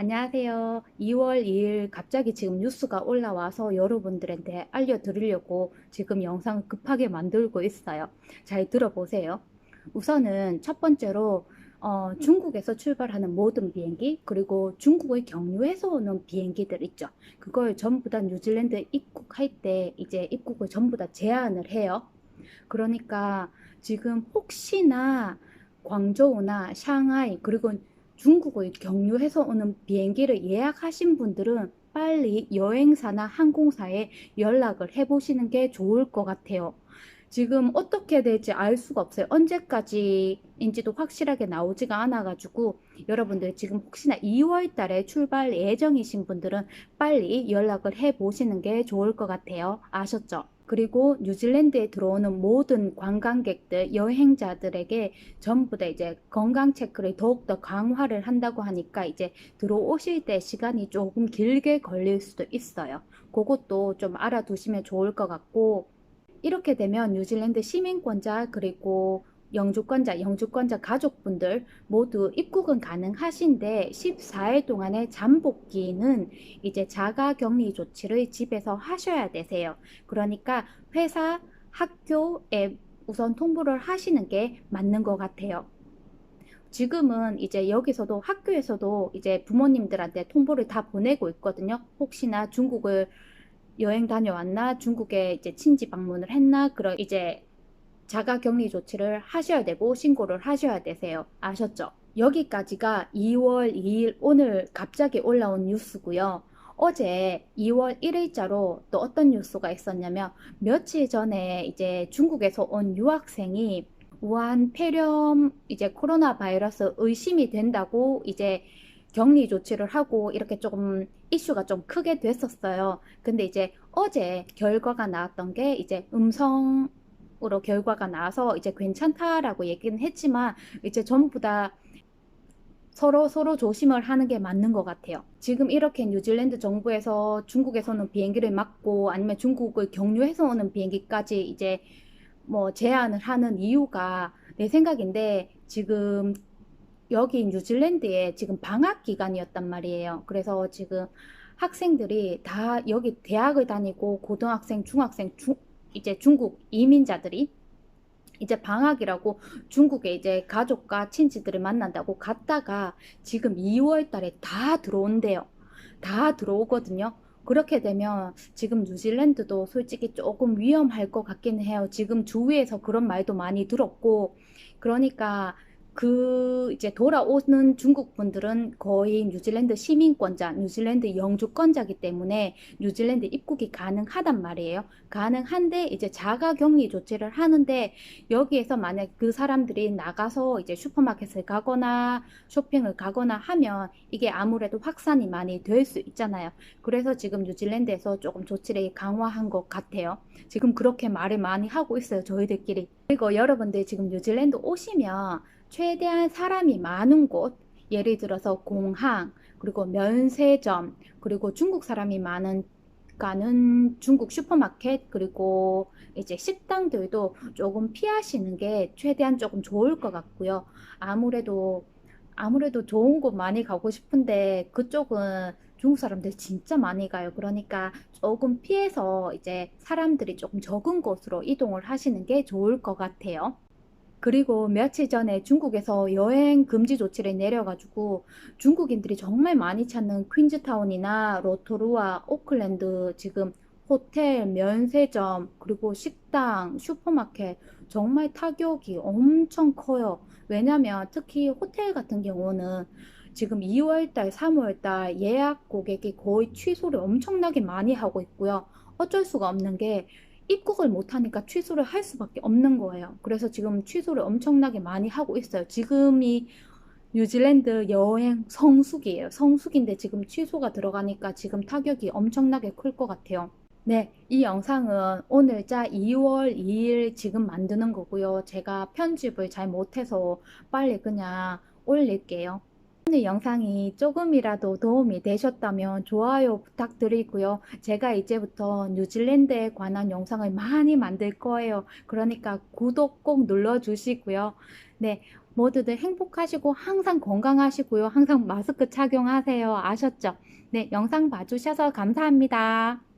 안녕하세요. 2월 2일 갑자기 지금 뉴스가 올라와서 여러분들한테 알려드리려고 지금 영상을 급하게 만들고 있어요. 잘 들어보세요. 우선은 첫 번째로 어, 중국에서 출발하는 모든 비행기 그리고 중국의 경유해서 오는 비행기들 있죠. 그걸 전부 다 뉴질랜드 입국할 때 이제 입국을 전부 다 제한을 해요. 그러니까 지금 혹시나 광저우나 샹하이 그리고 중국의 경유해서 오는 비행기를 예약하신 분들은 빨리 여행사나 항공사에 연락을 해보시는 게 좋을 것 같아요. 지금 어떻게 될지 알 수가 없어요. 언제까지인지도 확실하게 나오지가 않아가지고 여러분들 지금 혹시나 2월 달에 출발 예정이신 분들은 빨리 연락을 해보시는 게 좋을 것 같아요. 아셨죠? 그리고 뉴질랜드에 들어오는 모든 관광객들, 여행자들에게 전부 다 이제 건강 체크를 더욱더 강화를 한다고 하니까 이제 들어오실 때 시간이 조금 길게 걸릴 수도 있어요. 그것도 좀 알아두시면 좋을 것 같고, 이렇게 되면 뉴질랜드 시민권자 그리고 영주권자, 영주권자 가족분들 모두 입국은 가능하신데 14일 동안의 잠복기는 이제 자가 격리 조치를 집에서 하셔야 되세요. 그러니까 회사, 학교에 우선 통보를 하시는 게 맞는 것 같아요. 지금은 이제 여기서도 학교에서도 이제 부모님들한테 통보를 다 보내고 있거든요. 혹시나 중국을 여행 다녀왔나 중국에 이제 친지 방문을 했나 그런 이제 자가 격리 조치를 하셔야 되고 신고를 하셔야 되세요. 아셨죠? 여기까지가 2월 2일 오늘 갑자기 올라온 뉴스고요. 어제 2월 1일자로 또 어떤 뉴스가 있었냐면 며칠 전에 이제 중국에서 온 유학생이 우한 폐렴 이제 코로나 바이러스 의심이 된다고 이제 격리 조치를 하고 이렇게 조금 이슈가 좀 크게 됐었어요. 근데 이제 어제 결과가 나왔던 게 이제 음성 으로 결과가 나와서 이제 괜찮다라고 얘기는 했지만 이제 전부 다 서로 서로 조심을 하는 게 맞는 것 같아요. 지금 이렇게 뉴질랜드 정부에서 중국에서는 비행기를 막고 아니면 중국을 경유해서 오는 비행기까지 이제 뭐 제한을 하는 이유가 내 생각인데 지금 여기 뉴질랜드에 지금 방학 기간이었단 말이에요. 그래서 지금 학생들이 다 여기 대학을 다니고 고등학생, 중학생, 중, 이제 중국 이민자들이 이제 방학이라고 중국에 이제 가족과 친지들을 만난다고 갔다가 지금 2월 달에 다 들어온대요. 다 들어오거든요. 그렇게 되면 지금 뉴질랜드도 솔직히 조금 위험할 것 같기는 해요. 지금 주위에서 그런 말도 많이 들었고, 그러니까 그 이제 돌아오는 중국 분들은 거의 뉴질랜드 시민권자, 뉴질랜드 영주권자기 때문에 뉴질랜드 입국이 가능하단 말이에요. 가능한데 이제 자가 격리 조치를 하는데 여기에서 만약 그 사람들이 나가서 이제 슈퍼마켓을 가거나 쇼핑을 가거나 하면 이게 아무래도 확산이 많이 될 수 있잖아요. 그래서 지금 뉴질랜드에서 조금 조치를 강화한 것 같아요. 지금 그렇게 말을 많이 하고 있어요. 저희들끼리. 그리고 여러분들 지금 뉴질랜드 오시면 최대한 사람이 많은 곳, 예를 들어서 공항, 그리고 면세점, 그리고 중국 사람이 많은 가는 중국 슈퍼마켓, 그리고 이제 식당들도 조금 피하시는 게 최대한 조금 좋을 것 같고요. 아무래도, 아무래도 좋은 곳 많이 가고 싶은데 그쪽은 중국 사람들 진짜 많이 가요. 그러니까 조금 피해서 이제 사람들이 조금 적은 곳으로 이동을 하시는 게 좋을 것 같아요. 그리고 며칠 전에 중국에서 여행 금지 조치를 내려가지고 중국인들이 정말 많이 찾는 퀸즈타운이나 로토루아, 오클랜드 지금 호텔, 면세점, 그리고 식당, 슈퍼마켓 정말 타격이 엄청 커요. 왜냐면 특히 호텔 같은 경우는 지금 2월달, 3월달 예약 고객이 거의 취소를 엄청나게 많이 하고 있고요. 어쩔 수가 없는 게 입국을 못하니까 취소를 할 수밖에 없는 거예요. 그래서 지금 취소를 엄청나게 많이 하고 있어요. 지금이 뉴질랜드 여행 성수기예요. 성수기인데 지금 취소가 들어가니까 지금 타격이 엄청나게 클 것 같아요. 네, 이 영상은 오늘자 2월 2일 지금 만드는 거고요. 제가 편집을 잘 못해서 빨리 그냥 올릴게요. 오늘 영상이 조금이라도 도움이 되셨다면 좋아요 부탁드리고요. 제가 이제부터 뉴질랜드에 관한 영상을 많이 만들 거예요. 그러니까 구독 꼭 눌러주시고요. 네, 모두들 행복하시고 항상 건강하시고요. 항상 마스크 착용하세요. 아셨죠? 네, 영상 봐주셔서 감사합니다.